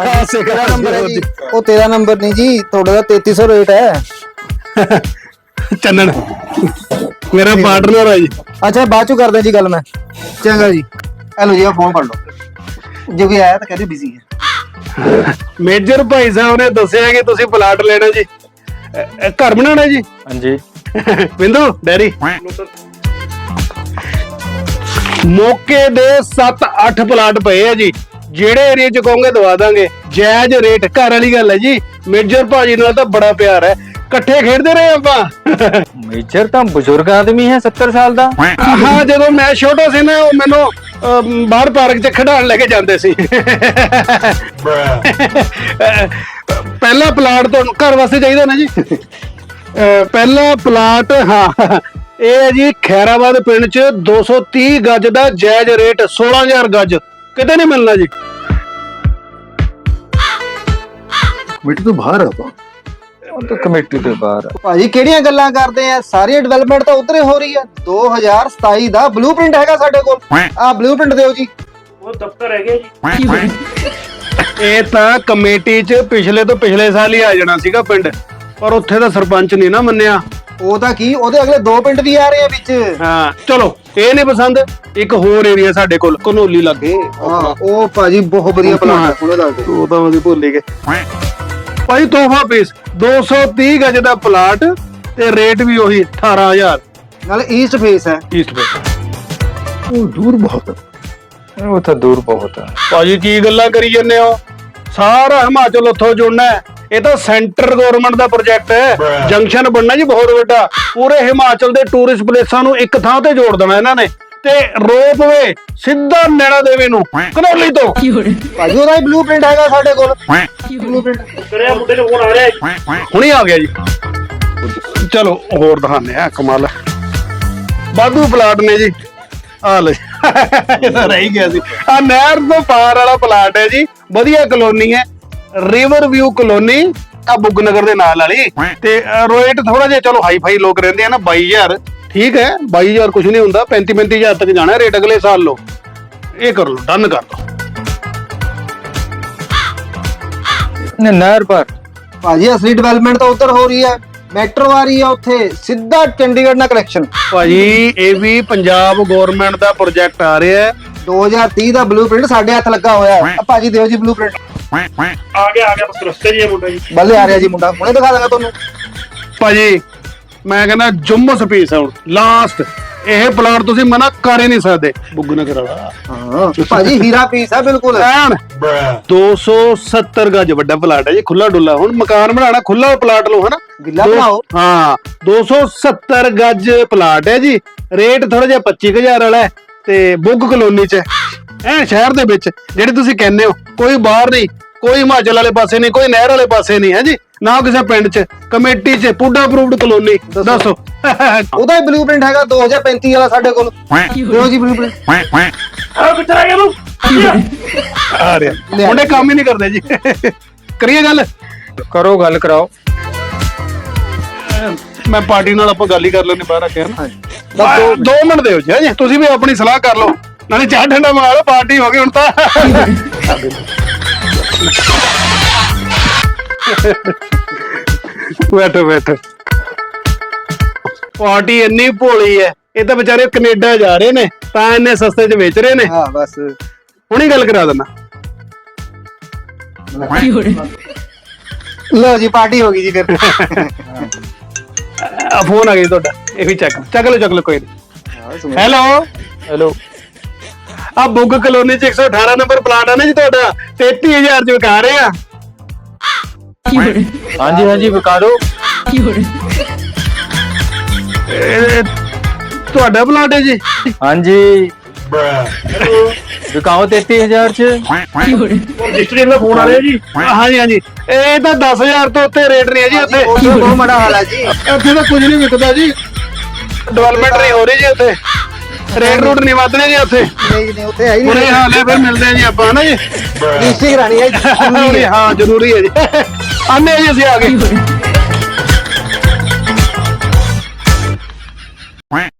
ਹਾਂਜੀ, ਤੇਰਾ ਨੰਬਰ ਹੈ ਜੀ। ਉਹ ਤੇਰਾ ਨੰਬਰ ਨਹੀਂ ਜੀ ਤੁਹਾਡਾ ਦਾ 3300 ਰੇਟ ਹੈ। ਚੰਨਣ ਮੇਰਾ ਪਾਰਟਨਰ ਹੈ। ਜੀ। ਅੱਛਾ ਬਾਅਦ ਚੋਂ ਕਰਦੇ ਜੀ ਗੱਲ ਮੈਂ। ਚੰਗਾ ਜੀ। ਹੈਲੋ ਜੀ ਆ ਫੋਨ ਕਰ ਲਓ। ਜੇ ਕੋਈ ਆਇਆ ਤਾਂ ਕਹਿੰਦੇ ਬਿਜ਼ੀ ਹੈ। ਮੇਜਰ ਭਾਈ ਸਾਹਿਬ ਨੇ ਦੱਸਿਆ ਕਿ ਤੁਸੀਂ ਪਲਾਟ ਲੈਣਾ ਜੀ। ਘਰ ਬਣਾਉਣਾ ਜੀ? ਹਾਂਜੀ। ਬਿੰਦੂ ਡੈਡੀ। ਮੌਕੇ ਦੇ 7-8 ਪਲਾਟ ਪਏ ਆ ਜੀ। ਜਿਹੜੇ ਏਰੀਆ ਚ ਕਹੋਗੇ ਦਵਾ ਦਾਂਗੇ। ਜਾਇਜ਼ ਰੇਟ ਘਰ ਵਾਲੀ ਗੱਲ ਹੈ ਜੀ। ਮੇਜਰ ਭਾਜੀ ਨਾਲ ਤਾਂ ਬੜਾ ਪਿਆਰ ਹੈ। ਇਕੱਠੇ ਖੇਡਦੇ ਰਹੇ ਆਪਾਂ। ਮੇਜਰ ਤਾਂ ਬਜ਼ੁਰਗ ਆਦਮੀ ਹੈ 70 ਸਾਲ ਦਾ। ਹਾਂ ਜਦੋਂ ਮੈਂ ਛੋਟਾ ਸੀ ਨਾ ਉਹ ਮੈਨੂੰ ਅਮ, ਬਾਹਰ ਪਾਰਕ 'ਚ ਖਿਡਾਉਣ ਲੈ ਕੇ ਜਾਂਦੇ ਸੀ। ਪਹਿਲਾ ਪਲਾਟ ਤੁਹਾਨੂੰ ਘਰ ਵਾਸਤੇ ਚਾਹੀਦਾ ਨਾ ਜੀ। ਅਹ, ਪਹਿਲਾ ਪਲਾਟ ਹਾਂ। ਇਹ ਹੈ ਜੀ ਖੈਰਾਬਾਦ ਪਿੰਡ 'ਚ 230 ਗੱਜ ਦਾ ਜਾਇਜ਼ ਰੇਟ 16000 ਗੱਜ। ਕਿਤੇ ਨਹੀਂ ਮਿਲਣਾ ਜੀ। ਮਿੱਟ ਤੋਂ ਬਾਹਰ ਆਪਾਂ? ਉਹ ਤਾਂ ਕਮੇਟੀ ਦੇ ਬਾਹਰ ਆ। ਭਾਜੀ ਕਿਹੜੀਆਂ ਗੱਲਾਂ ਕਰਦੇ ਆ? ਸਾਰੀ ਡਿਵੈਲਪਮੈਂਟ ਤਾਂ ਉਧਰੇ ਹੋ ਰਹੀ ਆ। 2027 ਦਾ ਬਲੂਪ੍ਰਿੰਟ ਹੈਗਾ ਸਾਡੇ ਕੋਲ। ਆ ਬਲੂਪ੍ਰਿੰਟ ਦਿਓ ਜੀ। ਇਹ ਤਾਂ ਕਮੇਟੀ 'ਚ ਪਿਛਲੇ ਤੋਂ ਪਿਛਲੇ ਸਾਲ ਹੀ ਆ ਜਾਣਾ ਸੀਗਾ ਪਿੰਡ। ਪਰ ਉੱਥੇ ਦਾ ਸਰਪੰਚ ਨਹੀਂ ਨਾ ਮੰਨਿਆ। ਉਹਦਾ ਕੀ? ਉਹਦੇ ਅਗਲੇ ਦੋ ਪਿੰਡ ਵੀ ਆ ਰਹੇ ਆ ਵਿੱਚ। ਹਾਂ ਚਲੋ ਇਹ ਨਹੀਂ ਪਸੰਦ। ਇੱਕ ਹੋਰ ਏਰੀਆ ਸਾਡੇ ਕੋਲ ਕਨੋਲੀ ਲੱਗੇ। ਹਾਂ ਉਹ ਭਾਜੀ ਬਹੁਤ ਵਧੀਆ ਪਲਾਨ ਹੈ ਉਹਦਾ ਉਹ ਤਾਂ ਅਸੀਂ ਭੁੱਲ ਹੀ ਗਏ ਭਾਈ ਤੋਹਫਾ ਪੀਸ 230 ਗਜ ਦਾ ਪਲਾਟ ਤੇ ਰੇਟ ਵੀ ਉਹੀ 18000 ਨਾਲ ਈਸਟ ਫੇਸ ਹੈ। ਈਸਟ ਵੇ ਉਹ ਦੂਰ ਬਹੁਤ ਉਹ ਤਾਂ ਦੂਰ ਬਹੁਤ ਹੈ। ਭਾਜੀ ਕੀ ਗੱਲਾਂ ਕਰੀ ਜੰਨੇ ਹੋ? ਸਾਰਾ ਹਿਮਾਚਲ ਉੱਥੋਂ ਜੁੜਨਾ ਹੈ। ਇਹ ਤਾਂ ਸੈਂਟਰ ਗਵਰਨਮੈਂਟ ਦਾ ਪ੍ਰੋਜੈਕਟ ਹੈ। ਜੰਕਸ਼ਨ ਬਣਨਾ ਜੀ ਬਹੁਤ ਵੱਡਾ। ਪੂਰੇ ਹਿਮਾਚਲ ਦੇ ਟੂਰਿਸਟ ਪਲੇਸਾਂ ਨੂੰ ਇੱਕ ਥਾਂ ਤੇ ਜੋੜ ਦੇਣਾ ਇਹਨਾਂ ਨੇ। ਤੇ ਰੋਪਵੇ ਸਿੱਧਾ ਨੈਣਾ ਦੇਵੀ ਨੂੰ ਕਨੌਲੀ ਤੋਂ। ਭਾਜੀ ਉਹਦਾ ਹੀ ਬਲੂਪ੍ਰਿੰਟ ਹੈਗਾ ਸਾਡੇ ਕੋਲ। ਬਲੂਪ੍ਰਿੰਟ ਹੁਣੀ ਆ ਗਿਆ ਜੀ। ਚਲੋ ਹੋਰ ਦਿਖਾਣੇ ਆ ਕਮਾਲ। ਬਾਦੂ ਪਲਾਟ ਨੇ ਜੀ। ਆ ਲੈ ਇਹ ਤਾਂ ਰਹਿ ਹੀ ਗਿਆ ਸੀ। ਆ ਨਹਿਰ ਤੋਂ ਪਾਰ ਵਾਲਾ ਪਲਾਟ ਹੈ ਜੀ। ਵਧੀਆ ਕਲੋਨੀ ਹੈ। ਰਿਵਰ ਵਿਊ ਕਲੋਨੀ ਆ ਬੁੱਗਨਗਰ ਦੇ ਨਾਲ ਵਾਲੀ। ਤੇ ਰੇਟ ਥੋੜਾ ਜਿਹਾ ਚਲੋ ਹਾਈ ਫਾਈ ਲੋਕ ਰਹਿੰਦੇ ਆ ਨਾ 22000 ਠੀਕ ਹੈ 22000 ਕੁਝ ਨਹੀਂ ਹੁੰਦਾ 35 35000 ਤੱਕ ਜਾਣਾ ਰੇਟ ਅਗਲੇ ਸਾਲ ਲੋ ਇਹ ਕਰ ਲਓ ਡਨ ਕਰ ਲਓ। ਨੇ ਨਹਿਰ ਪਰ। ਭਾਜੀ ਅਸਲੀ ਡਿਵੈਲਪਮੈਂਟ ਤਾਂ ਉਧਰ ਹੋ ਰਹੀ ਹੈ। ਮੈਟਰੋ ਆ ਰਹੀ ਹੈ ਉੱਥੇ ਸਿੱਧਾ ਚੰਡੀਗੜ੍ਹ ਨਾਲ ਕਨੈਕਸ਼ਨ ਭਾਜੀ ਇਹ ਵੀ ਪੰਜਾਬ ਗਵਰਨਮੈਂਟ ਦਾ ਪ੍ਰੋਜੈਕਟ ਆ ਰਿਹਾ ਹੈ। 2030 ਦਾ ਬਲੂਪ੍ਰਿੰਟ ਸਾਡੇ ਹੱਥ ਲੱਗਾ ਹੋਇਆ ਹੈ। ਆ ਭਾਜੀ ਦਿਓ ਜੀ ਬਲੂਪ੍ਰਿੰਟ ਆ ਗਿਆ ਆ ਗਿਆ ਬਸ ਰਸਤੇ ਜੀ ਮੁੰਡਾ ਜੀ। ਬੱਲੇ ਆ ਰਿਹਾ ਜੀ ਮੁੰਡਾ। ਹੁਣੇ ਦਿਖਾ ਦਾਂਗਾ ਤੁਹਾਨੂੰ। ਭਾਜੀ ਮੈਂ ਕਹਿੰਦਾ ਜੁੰਮਸ ਪੀਸ ਹੁਣ ਲਾਸਟ ਇਹ ਪਲਾਟ ਤੁਸੀਂ ਮਨਾ ਕਰ ਹੀ ਨਹੀਂ ਸਕਦੇ। ਬੁੱਗ ਨਗਰ ਵਾਲਾ ਹਾਂ ਭਾਜੀ ਹੀਰਾ ਪੀਸ ਹੈ ਬਿਲਕੁਲ। ਐਨ 270 ਗਜ ਵੱਡਾ ਪਲਾਟ ਹੈ ਜੀ ਖੁੱਲਾ ਡੁੱਲਾ। ਹੁਣ ਮਕਾਨ ਬਣਾਉਣਾ ਖੁੱਲਾ ਪਲਾਟ ਲਓ ਹਨਾ? ਗਿੱਲਾ ਦੋ- ਬਣਾਓ ਹਾਂ 270 ਗਜ ਪਲਾਟ ਹੈ ਜੀ। ਰੇਟ ਥੋੜਾ ਜਿਹਾ 25000 ਵਾਲਾ ਹੈ ਤੇ ਬੁੱਗ ਕਲੋਨੀ ਚ ਐ ਸ਼ਹਿਰ ਦੇ ਵਿੱਚ ਜਿਹੜੇ ਤੁਸੀਂ ਕਹਿੰਦੇ ਹੋ ਕੋਈ ਬਾਹਰ ਨਹੀਂ। ਕੋਈ ਹਿਮਾਚਲ ਵਾਲੇ ਪਾਸੇ ਨਹੀਂ ਕੋਈ ਨਹਿਰ ਵਾਲੇ ਪਾਸੇ ਨਹੀਂ ਹੈ ਜੀ? ਨਾ ਕਿਸੇ ਪਿੰਡ ਚ ਕਮੇਟੀ ਚ ਪੁੱਡਾ ਅਪਰੂਵਡ ਕਲੋਨੀ ਦੱਸੋ। ਉਹਦਾ ਹੀ ਬਲੂਪ੍ਰਿੰਟ ਹੈਗਾ 2035 ਵਾਲਾ ਸਾਡੇ ਕੋਲ। ਦਿਓ ਜੀ ਬਲੂਪ੍ਰਿੰਟ ਆ ਕਿੱਥੇ ਆ ਗਿਆ ਤੂੰ? ਆ ਰਿਹਾ। ਮੁੰਡੇ ਕੰਮ ਹੀ ਨਹੀਂ ਕਰਦੇ ਜੀ। ਕਰੀਏ ਗੱਲ? ਕਰੋ ਗੱਲ ਕਰਾਓ। ਮੈਂ ਪਾਰਟੀ ਨਾਲ ਆਪਾਂ ਗੱਲ ਹੀ ਕਰ ਲੈਣੇ ਬਾਹਰ ਆ ਕੇ ਬਸ ਦੋ ਦੋ ਮਿੰਟ ਦਿਓ ਜੀ ਤੁਸੀਂ ਵੀ ਆਪਣੀ ਸਲਾਹ ਕਰ ਲਓ। ਨਾਲੇ ਚਾਹ ਠੰਡਾ ਲਓ ਪਾਰਟੀ ਹੋ ਗਈ ਹੁਣ ਤਾਂ। ਬੈਠੋ ਬੈਠੋ। ਪਾਰਟੀ ਇੰਨੀ ਭੋਲੀ ਹੈ ਇਹ ਤਾਂ ਵਿਚਾਰੇ ਕੈਨੇਡਾ ਜਾ ਰਹੇ ਨੇ ਤਾਂ ਇੰਨੇ ਸਸਤੇ 'ਚ ਵੇਚ ਰਹੇ ਨੇ। ਹਾਂ ਬਸ। ਹੁਣੀ ਗੱਲ ਕਰਾ ਦੇਣਾ ਲਓ ਜੀ ਪਾਰਟੀ ਹੋ ਗਈ ਜੀ ਫਿਰ। ਆ ਫੋਨ ਆ ਗਿਆ ਜੀ ਤੁਹਾਡਾ ਇਹ ਵੀ ਚੱਕ ਚੱਕ ਲਓ ਚੱਕ ਲਓ ਕੋਈ ਨਹੀਂ ਹੈਲੋ ਹੈਲੋ ਆ ਬੁੱਗ ਕਲੋਨੀ ਚ 118 ਨੰਬਰ ਪਲਾਟ ਆ ਨਾ ਜੀ ਤੁਹਾਡਾ 33000 ਚ ਵਿਕਾ ਰਹੇ ਆ। ਹਾਂਜੀ ਹਾਂਜੀ ਵਿਕਾ ਦਿਓ। ਇਹ ਤੁਹਾਡਾ ਪਲਾਟ ਹੈ ਜੀ? ਹਾਂਜੀ। ਵਿਕਾਓ 33000 ਚ। ਰਜਿਸਟਰੀ ਦਾ ਫੋਨ ਆ ਰਿਹਾ ਜੀ। ਹਾਂਜੀ ਹਾਂਜੀ। ਇਹ ਤਾਂ 10000 ਤੋਂ ਉੱਤੇ ਰੇਟ ਨਹੀਂ ਹੈ ਜੀ ਉੱਥੇ। ਬਹੁਤ ਮਾੜਾ ਹਾਲ ਹੈ ਜੀ। ਉੱਥੇ ਤਾਂ ਕੁਝ ਨਹੀਂ ਵਿਕਦਾ ਜੀ। ਡਿਵੈਲਪਮੈਂਟ ਨਹੀਂ ਹੋ ਰਹੀ ਜੀ ਉੱਥੇ। ਰੇਟ ਰੂਟ ਨਹੀਂ ਵਧਣੇ ਜੀ ਉੱਥੇ। ਨਹੀਂ ਨਹੀਂ ਉੱਥੇ ਹੈ ਨਹੀਂ। ਹਾਲ ਫਿਰ ਮਿਲਦੇ ਆ ਜੀ ਆਪਾਂ ਨਾ ਜੀ? ਰਜਿਸਟਰੀ ਕਰਾਣੀ ਹੈ ਜ਼ਰੂਰੀ ਹੈ। ਹਾਂ ਜ਼ਰੂਰੀ ਹੈ ਜੀ। ਆਨੇ ਜੀ ਅਸੀਂ ਆ ਗਏ